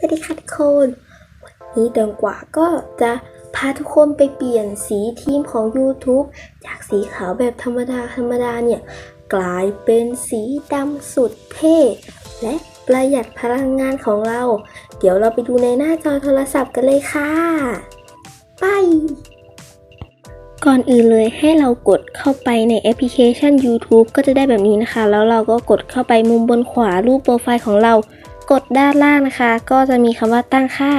สวัสดีค่ะทุกคน วันนี้เดินกว่าก็จะพาทุกคนไปเปลี่ยนสีทีมของ YouTube จากสีขาวแบบธรรมดาธรรมดาเนี่ย กลายเป็นสีดำสุดเท่ และประหยัดพลังงานของเรา เดี๋ยวเราไปดูในหน้าจอโทรศัพท์กันเลยค่ะ ไป ก่อนอื่นเลยให้เรากดเข้าไปในแอปพลิเคชัน YouTube ก็จะได้แบบนี้นะคะ แล้วเราก็กดเข้าไปมุมบนขวารูปโปรไฟล์ของเรา กดด้านล่างนะคะ ก็จะมีคำว่าตั้งค่า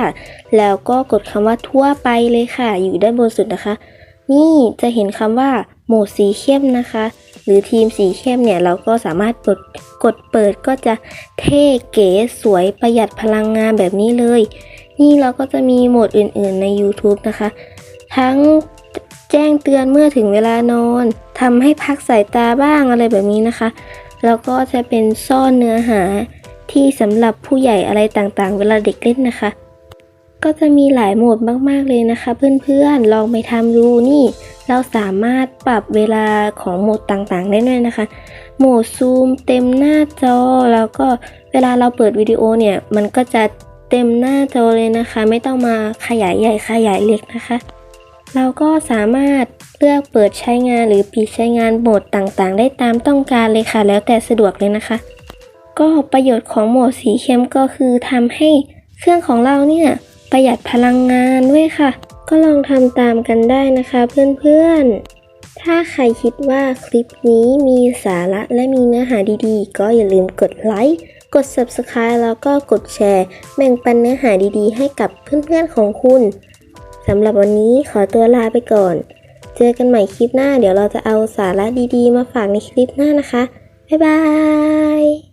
แล้วก็กดคำว่าทั่วไปเลยค่ะ อยู่ด้านบนสุดนะคะ นี่จะเห็นคำว่าโหมดสีเข้มนะคะ หรือทีมสีเข้มเนี่ยเราก็สามารถกดกดเปิดก็จะเท่เก๋สวยประหยัดพลังงานแบบนี้เลย นี่เราก็จะมีโหมดอื่นๆใน YouTube นะคะ ทั้งแจ้งเตือนเมื่อถึงเวลานอนทำให้พักสายตาบ้างอะไรแบบนี้นะคะ แล้วก็จะเป็นซ่อนเนื้อหา ที่สำหรับผู้ใหญ่อะไรต่างๆ เวลาเด็กเล่นนะคะ ก็จะมีหลายโหมดมากๆเลยนะคะ เพื่อนๆลองไปทำดูนี่ เราสามารถปรับเวลาของโหมดต่างๆ ได้ด้วยนะคะ โหมดซูมเต็มหน้าจอแล้วก็เวลาเราเปิดวิดีโอเนี่ย มันก็จะเต็มหน้าจอเลยนะคะ ไม่ต้องมาขยายใหญ่ขยายเล็กนะคะ เราก็สามารถเลือกเปิดใช้งานหรือปิดใช้งานโหมดต่างๆ ได้ตามต้องการเลยค่ะ แล้วแต่สะดวกเลยนะคะ ก็ประโยชน์ของโหมดสีเข้มก็คือทำให้เครื่องของเราเนี่ย ประหยัดพลังงานด้วยค่ะ ก็ลองทำตามกันได้นะคะเพื่อนๆ ถ้าใครคิดว่าคลิปนี้มีสาระและมีเนื้อหาดีๆ ก็อย่าลืมกดไลค์ กด Subscribe แล้วก็กดแชร์แบ่งปันเนื้อหาดีๆ ให้กับเพื่อนๆของคุณสำหรับวันนี้ขอตัวลาไปก่อน เจอกันใหม่คลิปหน้า เดี๋ยวเราจะเอาสาระดีๆ มาฝากในคลิปหน้านะคะ บ๊ายบาย